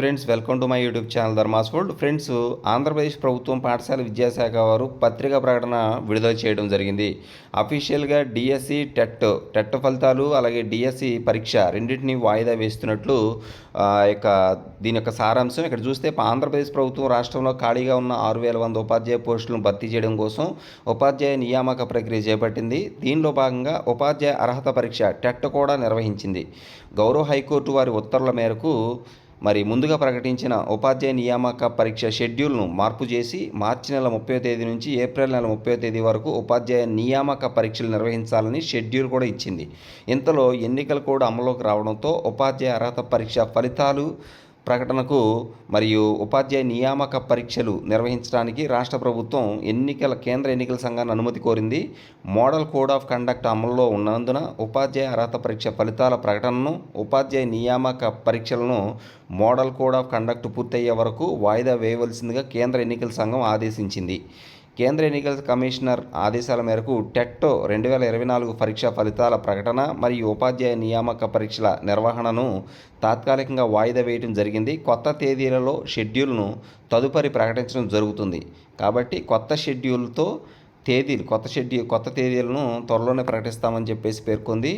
Friends welcome to my YouTube channel Dharma's world friends Andhra Pradesh ప్రభుత్వం పాఠశాల విద్యాశాఖ వారు పత్రికా ప్రకటన విడుదల చేయడం జరిగింది. అఫీషియల్గా డిఎస్సి టెట్ టెట్ ఫలితాలు అలాగే డిఎస్సి పరీక్ష రెండింటిని వాయిదా వేస్తున్నట్లు యొక్క దీని యొక్క సారాంశం ఇక్కడ చూస్తే ఆంధ్రప్రదేశ్ ప్రభుత్వం రాష్ట్రంలో ఖాళీగా ఉన్న ఆరు వేల వంద ఉపాధ్యాయ పోస్టులను భర్తీ చేయడం కోసం ఉపాధ్యాయ నియామక ప్రక్రియ చేపట్టింది. దీనిలో భాగంగా ఉపాధ్యాయ అర్హత పరీక్ష టెట్ కూడా నిర్వహించింది. గౌరవ హైకోర్టు వారి ఉత్తర్వుల మేరకు మరి ముందుగా ప్రకటించిన ఉపాధ్యాయ నియామక పరీక్ష షెడ్యూల్ను మార్పు చేసి మార్చి నెల ముప్పై తేదీ నుంచి ఏప్రిల్ నెల ముప్పై తేదీ వరకు ఉపాధ్యాయ నియామక పరీక్షలు నిర్వహించాలని షెడ్యూల్ కూడా ఇచ్చింది. ఇంతలో ఎన్నికల కోడ్ అమలులోకి రావడంతో ఉపాధ్యాయ అర్హత పరీక్ష ఫలితాలు ప్రకటనకు మరియు ఉపాధ్యాయ నియామక పరీక్షలు నిర్వహించడానికి రాష్ట్ర ప్రభుత్వం ఎన్నికల కేంద్ర ఎన్నికల సంఘాన్ని అనుమతి కోరింది. మోడల్ కోడ్ ఆఫ్ కండక్ట్ అమల్లో ఉన్నందున ఉపాధ్యాయ అర్హత పరీక్ష ఫలితాల ప్రకటనను ఉపాధ్యాయ నియామక పరీక్షలను మోడల్ కోడ్ ఆఫ్ కండక్ట్ పూర్తయ్యే వరకు వాయిదా వేయవలసిందిగా కేంద్ర ఎన్నికల సంఘం ఆదేశించింది. కేంద్ర ఎన్నికల కమిషనర్ ఆదేశాల మేరకు టెట్టో రెండు వేల ఇరవై నాలుగు పరీక్షా ఫలితాల ప్రకటన మరియు ఉపాధ్యాయ నియామక పరీక్షల నిర్వహణను తాత్కాలికంగా వాయిదా వేయడం జరిగింది. కొత్త తేదీలలో షెడ్యూల్ను తదుపరి ప్రకటించడం జరుగుతుంది. కాబట్టి కొత్త షెడ్యూల్తో తేదీలు కొత్త షెడ్యూల్ కొత్త తేదీలను త్వరలోనే ప్రకటిస్తామని చెప్పేసి పేర్కొంది.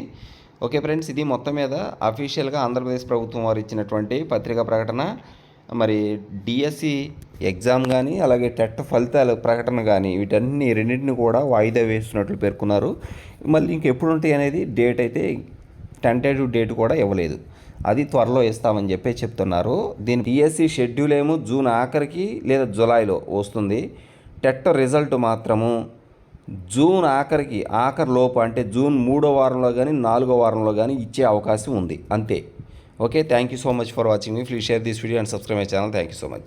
ఓకే ఫ్రెండ్స్ ఇది మొత్తం మీద అఫీషియల్గా ఆంధ్రప్రదేశ్ ప్రభుత్వం వారు ఇచ్చినటువంటి పత్రికా ప్రకటన. మరి డిఎస్సి ఎగ్జామ్ కానీ అలాగే టెట్ ఫలితాల ప్రకటన కానీ వీటన్ని రెండింటిని కూడా వాయిదా వేస్తున్నట్లు పేర్కొన్నారు. మళ్ళీ ఇంకెప్పుడు ఉంటాయి అనేది డేట్ అయితే టెంటేటివ్ డేట్ కూడా ఇవ్వలేదు. అది త్వరలో ఇస్తామని చెప్పి చెప్తున్నారు. దీని డిఎస్సి షెడ్యూల్ ఏమో జూన్ ఆఖరికి లేదా జులైలో వస్తుంది. టెట్ రిజల్ట్ మాత్రము జూన్ ఆఖరికి ఆఖరి లోపు అంటే జూన్ మూడో వారంలో కానీ నాలుగో వారంలో కానీ ఇచ్చే అవకాశం ఉంది. అంతే. Okay thank you so much for watching me. Please share this video and subscribe my channel. Thank you so much.